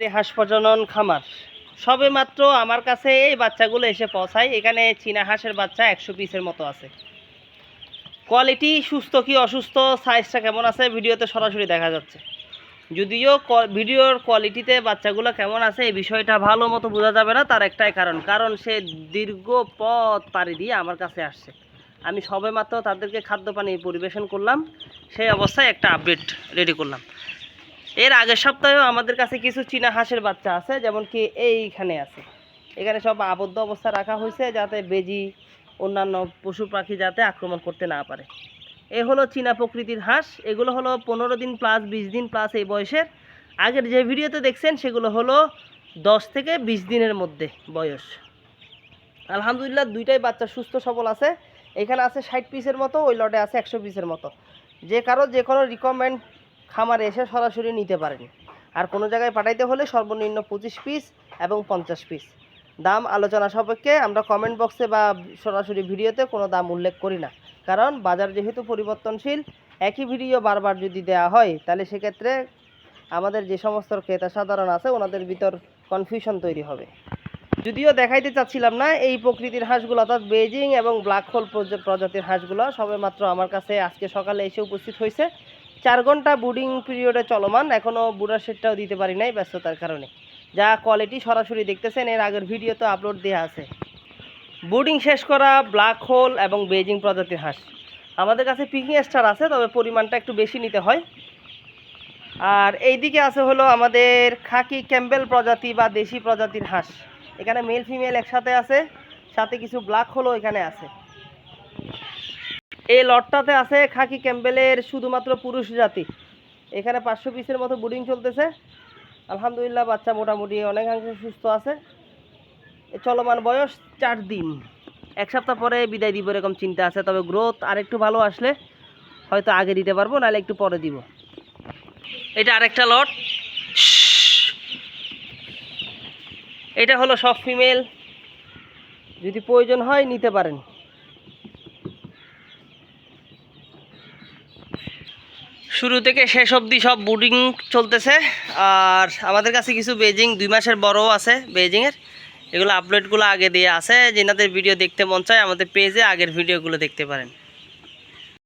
হাঁস প্রজনন খামার। সবে মাত্র আমার কাছে এই বাচ্চাগুলো এসে পৌঁছায়। এখানে চীনা হাঁসের বাচ্চা একশো পিসের মতো আছে। কোয়ালিটি সুস্থ কি অসুস্থ, সাইজটা কেমন আছে, ভিডিওতে সরাসরি দেখা যাচ্ছে। যদিও ভিডিওর কোয়ালিটিতে বাচ্চাগুলো কেমন আছে, এই বিষয়টা ভালো মতো বোঝা যাবে না, তার একটাই কারণ। কারণ সে দীর্ঘ পথ পাড়ি দিয়ে আমার কাছে আসছে। আমি সবে মাত্র তাদেরকে খাদ্য পানি পরিবেশন করলাম। সেই অবস্থায় একটা আপডেট রেডি করলাম। এর আগের সপ্তাহেও আমাদের কাছে কিছু চীনা হাঁসের বাচ্চা আছে, যেমন কি এইখানে আছে। এখানে সব আবদ্ধ অবস্থা রাখা হয়েছে যাতে বেজি, অন্যান্য পশু পাখি যাতে আক্রমণ করতে না পারে। এ হলো চীনা প্রকৃতির হাঁস, এগুলো হলো পনেরো দিন প্লাস বিশ দিন প্লাস এই বয়সের। আগের যে ভিডিওতে দেখছেন, সেগুলো হলো দশ থেকে বিশ দিনের মধ্যে বয়স। আলহামদুলিল্লাহ দুইটাই বাচ্চা সুস্থ সবল আছে। এখানে আছে ষাট পিসের মতো, ওই লটে আছে একশো পিসের মতো। যে কারও যে কোনো রিকমেন্ড খামারে এসে সরাসরি নিতে পারেন। আর কোনো জায়গায় পাঠাইতে হলে সর্বনিম্ন পঁচিশ পিস এবং পঞ্চাশ পিস। দাম আলোচনা সাপেক্ষে আমরা কমেন্ট বক্সে বা সরাসরি ভিডিওতে কোনো দাম উল্লেখ করি না। কারণ বাজার যেহেতু পরিবর্তনশীল, একই ভিডিও বারবার যদি দেওয়া হয়, তাহলে সেক্ষেত্রে আমাদের যে সমস্ত ক্রেতা সাধারণ আছে, ওনাদের ভিতর কনফিউশন তৈরি হবে। যদিও দেখাইতে চাচ্ছিলাম না, এই প্রকৃতির হাঁসগুলো, অর্থাৎ বেজিং এবং ব্ল্যাক হোল প্রজাতির হাঁসগুলো সবে মাত্র আমার কাছে আজকে সকালে এসে উপস্থিত হয়েছে। চার ঘণ্টা বুডিং পিরিয়ডে চলমান। এখনও বুড়ার সেটটাও দিতে পারি নাই ব্যস্ততার কারণে। যা কোয়ালিটি সরাসরি দেখতেছেন, এর আগের ভিডিও তো আপলোড দেওয়া আছে। বোর্ডিং শেষ করা ব্ল্যাক হোল এবং বেজিং প্রজাতির হাঁস। আমাদের কাছে পিকিং স্টার আছে, তবে পরিমাণটা একটু বেশি নিতে হয়। আর এইদিকে আছে হলো আমাদের খাকি ক্যাম্বেল প্রজাতি বা দেশি প্রজাতির হাঁস। এখানে মেল ফিমেল একসাথে আছে, সাথে কিছু ব্ল্যাক হোলও এখানে আছে। এই লটটাতে আছে খাকি ক্যাম্বেলের শুধুমাত্র পুরুষ জাতি। এখানে পাঁচশো পিসের মতো বুডিং চলতেছে। আলহামদুলিল্লাহ, বাচ্চা মোটামুটি অনেকাংশে সুস্থ আছে। চলমান বয়স চার দিন। এক সপ্তাহ পরে বিদায় দিব এরকম চিন্তা আছে, তবে গ্রোথ আর একটু ভালো আসলে হয়তো আগে দিতে পারব, নাহলে একটু পরে দিব। এটা আরেকটা লট। এটা হলো সব ফিমেল। যদি প্রয়োজন হয় নিতে পারেন। শুরু থেকে শেষ অবধি সব বুডিং চলতেছে। আর আমাদের কাছে কিছু বেজিং দুই মাসের বড়ও আছে বেজিংয়ের এগুলো আপলোডগুলো আগে দিয়ে আছে। যেনাদের ভিডিও দেখতে মন চায়, আমাদের পেজে আগের ভিডিওগুলো দেখতে পারেন।